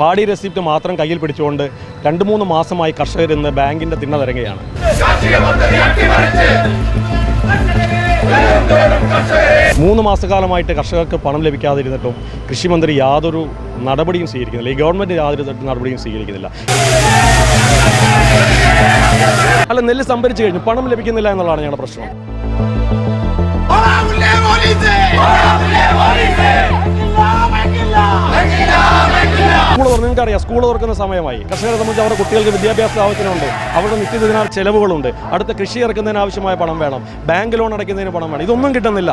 പാടി റെസിപ്റ്റ് മാത്രം കയ്യിൽ പിടിച്ചുകൊണ്ട് രണ്ട് മൂന്ന് മാസമായി കർഷകർ ഇന്ന് ബാങ്കിന്റെ തിണ്ണതരങ്ങയാണ് മൂന്ന് മാസക്കാലമായിട്ട് കർഷകർക്ക് പണം ലഭിക്കാതിരുന്നിട്ടും കൃഷിമന്ത്രി യാതൊരു നടപടിയും സ്വീകരിക്കുന്നില്ല. ഈ ഗവൺമെന്റ് യാതൊരു നടപടിയും സ്വീകരിക്കുന്നില്ല. അല്ല നെല്ല് സംഭരിച്ചു കഴിഞ്ഞു. പണം ലഭിക്കുന്നില്ല എന്നുള്ളതാണ് ഞങ്ങളുടെ പ്രശ്നം. നിങ്ങൾക്കറിയാം സ്കൂൾ തുറക്കുന്ന സമയമായി. കർഷകരെ സംബന്ധിച്ച് അവരുടെ കുട്ടികൾക്ക് വിദ്യാഭ്യാസ ആവശ്യത്തിനുണ്ട്. അവരുടെ നിത്യദിന ചെലവുകളുണ്ട്. അടുത്ത കൃഷി ഇറക്കുന്നതിന് ആവശ്യമായ പണം വേണം. ബാങ്ക് ലോൺ അടയ്ക്കുന്നതിന് പണം വേണം. ഇതൊന്നും കിട്ടുന്നില്ല.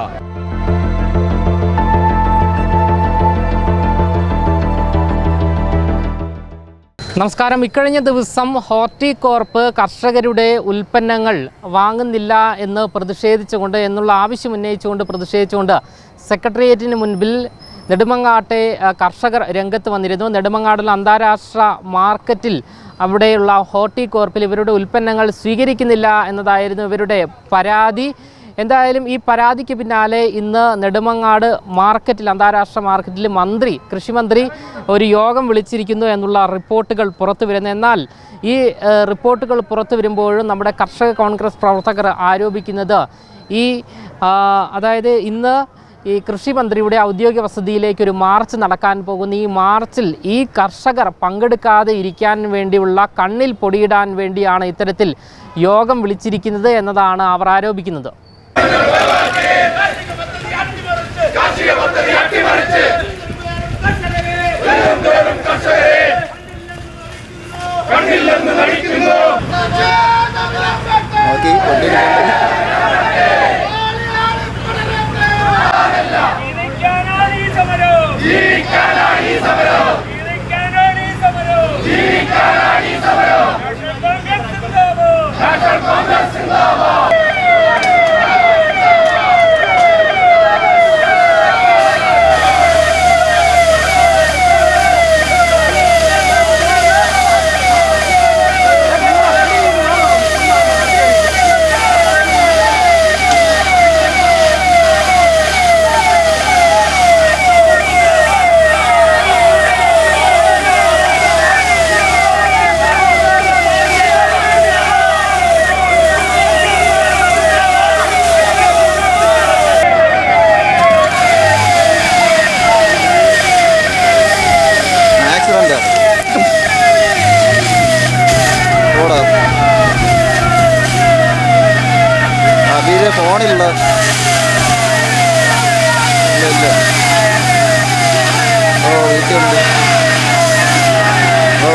നമസ്കാരം. ഇക്കഴിഞ്ഞ ദിവസം ഹോർട്ടികോർപ്പ് കർഷകരുടെ ഉൽപ്പന്നങ്ങൾ വാങ്ങുന്നില്ല എന്ന് പ്രതിഷേധിച്ചുകൊണ്ട് എന്നുള്ള ആവശ്യം ഉന്നയിച്ചുകൊണ്ട് പ്രതിഷേധിച്ചുകൊണ്ട് സെക്രട്ടേറിയറ്റിന് മുൻപിൽ നെടുമങ്ങാട്ടെ കർഷകർ രംഗത്ത് വന്നിരുന്നു. നെടുമങ്ങാടുള്ള അന്താരാഷ്ട്ര മാർക്കറ്റിൽ അവിടെയുള്ള ഹോർട്ടികോർപ്പിൽ ഇവരുടെ ഉൽപ്പന്നങ്ങൾ സ്വീകരിക്കുന്നില്ല എന്നതായിരുന്നു ഇവരുടെ പരാതി. എന്തായാലും ഈ പരാതിക്ക് പിന്നാലെ ഇന്ന് നെടുമങ്ങാട് മാർക്കറ്റിൽ അന്താരാഷ്ട്ര മാർക്കറ്റിൽ മന്ത്രി കൃഷിമന്ത്രി ഒരു യോഗം വിളിച്ചിരിക്കുന്നു എന്നുള്ള റിപ്പോർട്ടുകൾ പുറത്തു വരുന്നു. എന്നാൽ ഈ റിപ്പോർട്ടുകൾ പുറത്തു വരുമ്പോഴും നമ്മുടെ കർഷക കോൺഗ്രസ് പ്രവർത്തകർ ആരോപിക്കുന്നത് ഈ അതായത് ഇന്ന് ഈ കൃഷി മന്ത്രിയുടെ ഔദ്യോഗിക വസതിയിലേക്ക് ഒരു മാർച്ച് നടക്കാൻ പോകുന്ന. ഈ മാർച്ചിൽ ഈ കർഷകർ പങ്കെടുക്കാതെ ഇരിക്കാൻ വേണ്ടിയുള്ള കണ്ണിൽ പൊടിയിടാൻ വേണ്ടിയാണ് ഇത്തരത്തിൽ യോഗം വിളിച്ചിരിക്കുന്നത് എന്നതാണ് അവർ ആരോപിക്കുന്നത്. അബീരെ ഫോണില്ല ഇല്ല ഇല്ല. ഓ വീട്ടിലുണ്ട്. ഓ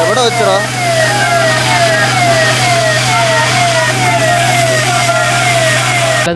എവിടെ വെച്ചടാ?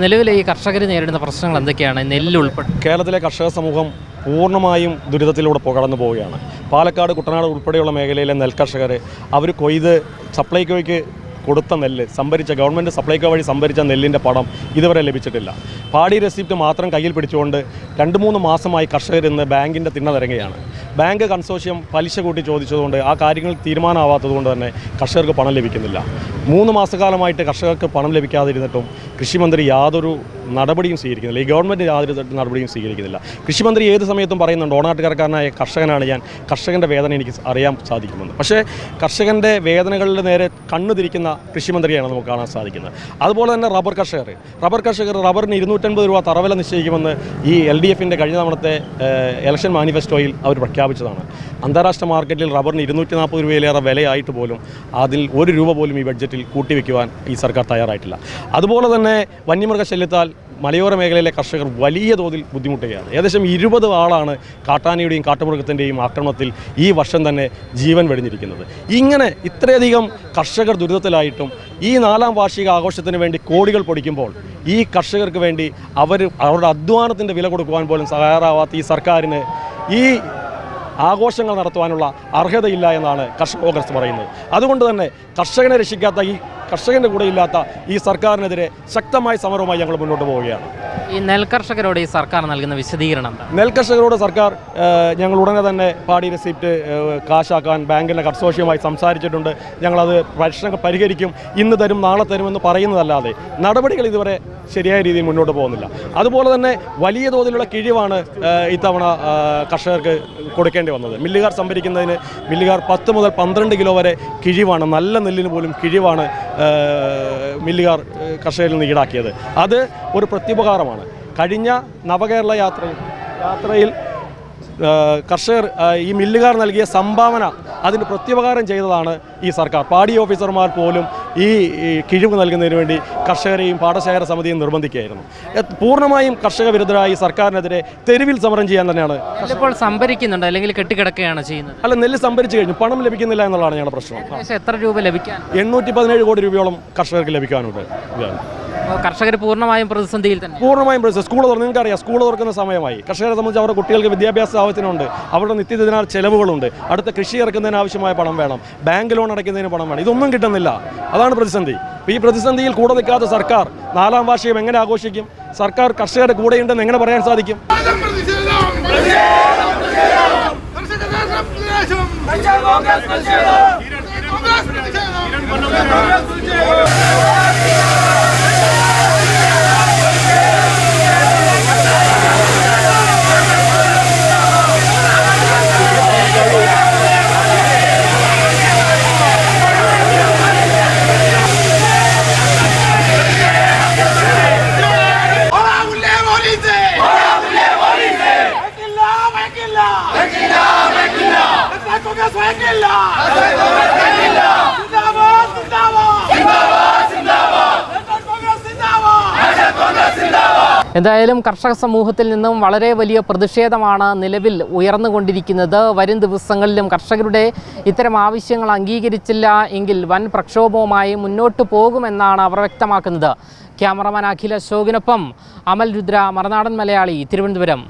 നിലവിൽ ഈ കർഷകർ നേരിടുന്ന പ്രശ്നങ്ങൾ എന്തൊക്കെയാണ്? നെല്ല് ഉൾപ്പെടെ കേരളത്തിലെ കർഷക സമൂഹം പൂർണമായും ദുരിതത്തിലൂടെ കടന്നു പോവുകയാണ്. പാലക്കാട് കുട്ടനാട് ഉൾപ്പെടെയുള്ള മേഖലയിലെ നെൽകർഷകർ അവർ കൊയ്ത് സപ്ലൈകോയ്ക്ക് കൊടുത്ത നെല്ല് സംഭരിച്ച ഗവൺമെന്റ് സപ്ലൈകോ വഴി സംഭരിച്ച നെല്ലിന്റെ പണം ഇതുവരെ ലഭിച്ചിട്ടില്ല. പാടി റെസിപ്റ്റ് മാത്രം കയ്യിൽ പിടിച്ചുകൊണ്ട് രണ്ട് മൂന്ന് മാസമായി കർഷകർ ഇന്ന് ബാങ്കിന്റെ തിണ്ണതിറങ്ങുകയാണ് ബാങ്ക് കൺസോഷ്യം പലിശ കൂട്ടി ചോദിച്ചതുകൊണ്ട് ആ കാര്യങ്ങൾ തീരുമാനമാവാത്തതുകൊണ്ട് തന്നെ കർഷകർക്ക് പണം ലഭിക്കുന്നില്ല. മൂന്ന് മാസക്കാലമായിട്ട് കർഷകർക്ക് പണം ലഭിക്കാതിരുന്നിട്ടും കൃഷിമന്ത്രി യാതൊരു നടപടിയും സ്വീകരിക്കുന്നില്ല. ഈ ഗവൺമെന്റ് യാതൊരു നടപടിയും സ്വീകരിക്കുന്നില്ല. കൃഷിമന്ത്രി ഏത് സമയത്തും പറയുന്നുണ്ട് ഓണാട്ടുകാരക്കാരനായ കർഷകനാണ് ഞാൻ കർഷകന്റെ വേദന എനിക്ക് അറിയാൻ സാധിക്കുമെന്ന്. പക്ഷേ കർഷകന്റെ വേദനകളുടെ നേരെ കണ്ണു തിരിക്കുന്ന കൃഷിമന്ത്രിയാണ് നമുക്ക് കാണാൻ സാധിക്കുന്നത്. അതുപോലെ തന്നെ റബ്ബർ കർഷകർ. റബ്ബർ കർഷകർ റബ്ബറിന് ഇരുന്നൂറ്റൻപത് രൂപ തറവില നിശ്ചയിക്കുമെന്ന് ഈ എൽ ഡി എഫിന്റെ കഴിഞ്ഞ തവണത്തെ ഇലക്ഷൻ മാനിഫെസ്റ്റോയിൽ അവർ പ്രഖ്യാപിച്ചതാണ്. അന്താരാഷ്ട്ര മാർക്കറ്റിൽ റബ്ബറിന് ഇരുന്നൂറ്റി നാൽപ്പത് രൂപയിലേറെ വിലയായിട്ട് പോലും അതിൽ ഒരു രൂപ പോലും ഈ ബഡ്ജറ്റിൽ കൂട്ടിവെക്കുവാൻ ഈ സർക്കാർ തയ്യാറായിട്ടില്ല. അതുപോലെ തന്നെ വന്യമൃഗശല്യത്താൽ മലയോര മേഖലയിലെ കർഷകർ വലിയ തോതിൽ ബുദ്ധിമുട്ടുകയാണ്. ഏകദേശം ഇരുപത് ആളാണ് കാട്ടാനയുടെയും കാട്ടുമൃഗത്തിന്റെയും ആക്രമണത്തിൽ ഈ വർഷം തന്നെ ജീവൻ വെടിഞ്ഞിരിക്കുന്നത്. ഇങ്ങനെ ഇത്രയധികം കർഷകർ ദുരിതത്തിലായിട്ടും ഈ നാലാം വാർഷിക ആഘോഷത്തിന് വേണ്ടി കോടികൾ പൊടിക്കുമ്പോൾ ഈ കർഷകർക്ക് വേണ്ടി അവർ അവരുടെ അധ്വാനത്തിന്റെ വില കൊടുക്കുവാൻ പോലും തയ്യാറാവാത്ത ഈ സർക്കാരിന് ഈ ആഘോഷങ്ങൾ നടത്തുവാനുള്ള അർഹതയില്ല എന്നാണ് കർഷക കോൺഗ്രസ് പറയുന്നത്. അതുകൊണ്ട് തന്നെ കർഷകനെ രക്ഷിക്കാത്ത ഈ കർഷകന്റെ കൂടെ ഇല്ലാത്ത ഈ സർക്കാരിനെതിരെ ശക്തമായ സമരവുമായി ഞങ്ങൾ മുന്നോട്ട് പോവുകയാണ്. ഈ നെൽകർഷകരോട് ഈ സർക്കാർ നൽകുന്ന വിശദീകരണം നെൽകർഷകരോട് സർക്കാർ ഞങ്ങൾ ഉടനെ തന്നെ പാടി റെസിപ്റ്റ് കാശാക്കാൻ ബാങ്കിന്റെ കൺസോഷ്യവുമായി സംസാരിച്ചിട്ടുണ്ട്. ഞങ്ങളത് പ്രശ്നങ്ങൾ പരിഹരിക്കും ഇന്ന് തരും നാളെ തരുമെന്ന് പറയുന്നതല്ലാതെ നടപടികൾ ഇതുവരെ ശരിയായ രീതിയിൽ മുന്നോട്ട് പോകുന്നില്ല. അതുപോലെ തന്നെ വലിയ തോതിലുള്ള കിഴിവാണ് ഇത്തവണ കർഷകർക്ക് കൊടുക്കേണ്ടി വന്നത്. മില്ലുകാർ സംഭരിക്കുന്നതിന് മില്ലുകാർ പത്ത് മുതൽ പന്ത്രണ്ട് കിലോ വരെ കിഴിവാണ് നല്ല നെല്ലിന് പോലും കിഴിവാണ് മില്ലുകാർ കർഷകരിൽ നിന്ന് ഈടാക്കിയത്. അത് ഒരു പ്രത്യുപകാരമാണ്. കഴിഞ്ഞ നവകേരള യാത്രയിൽ യാത്രയിൽ കർഷകർ ഈ മില്ലുകാർ നൽകിയ സംഭാവന അതിന് പ്രത്യുപകാരം ചെയ്തതാണ് ഈ സർക്കാർ. പാടി ഓഫീസർമാർ പോലും ഈ കിഴിവ് നൽകുന്നതിന് വേണ്ടി കർഷകരെയും പാടശേഖര സമിതിയും നിർബന്ധിക്കുകയായിരുന്നു. പൂർണമായും കർഷക വിരുദ്ധരായി സർക്കാരിനെതിരെ തെരുവിൽ സമരം ചെയ്യാൻ തന്നെയാണ് ഇപ്പോൾ സംഭരിക്കുന്നുണ്ട്? അല്ലെങ്കിൽ കെട്ടിക്കിടക്കുകയാണ് ചെയ്യുന്നത്? അല്ല നെല്ല് സംഭരിച്ചു കഴിഞ്ഞു. പണം ലഭിക്കുന്നില്ല എന്നുള്ളതാണ് ഞങ്ങളുടെ പ്രശ്നം. എത്ര രൂപ ലഭിക്കാൻ? എണ്ണൂറ്റി പതിനേഴ് കോടി രൂപയോളം കർഷകർക്ക് ലഭിക്കാനുണ്ട്. ഇതാണ് കർഷകർ പൂർണമായും പ്രതിസന്ധിയിൽ തന്നെ. പൂർണമായും പ്രതിസന്ധി. സ്കൂൾ തുറന്ന് നിങ്ങൾക്കറിയാം സ്കൂൾ തുറക്കുന്ന സമയമായി. കർഷകരെ സംബന്ധിച്ച് അവരുടെ കുട്ടികൾക്ക് വിദ്യാഭ്യാസ ആവശ്യത്തിനുണ്ട്. അവരുടെ നിത്യദിന ചെലവുകളുണ്ട്. അടുത്ത കൃഷി ഇറക്കുന്നതിന് ആവശ്യമായ പണം വേണം. ബാങ്ക് ലോൺ അടയ്ക്കുന്നതിന് പണം വേണം. ഇതൊന്നും കിട്ടുന്നില്ല. അതാണ് പ്രതിസന്ധി. ഈ പ്രതിസന്ധിയിൽ കൂടെ നിൽക്കാത്ത സർക്കാർ നാലാം വാർഷികം എങ്ങനെ ആഘോഷിക്കും? സർക്കാർ കർഷകരുടെ കൂടെയുണ്ടെന്ന് എങ്ങനെ പറയാൻ സാധിക്കും? ഓടാവില്ലേ സിന്ദാബാദ് എന്തായാലും കർഷക സമൂഹത്തിൽ നിന്നും വളരെ വലിയ പ്രതിഷേധമാണ് നിലവിൽ ഉയർന്നുകൊണ്ടിരിക്കുന്നത്. വരും ദിവസങ്ങളിലും കർഷകരുടെ ഇത്തരം ആവശ്യങ്ങൾ അംഗീകരിച്ചില്ല എങ്കിൽ വൻ പ്രക്ഷോഭവുമായി മുന്നോട്ട് പോകുമെന്നാണ് അവർ വ്യക്തമാക്കുന്നത്. ക്യാമറമാൻ അഖിൽ അശോകിനൊപ്പം അമൽ രുദ്ര മറനാടൻ മലയാളി തിരുവനന്തപുരം.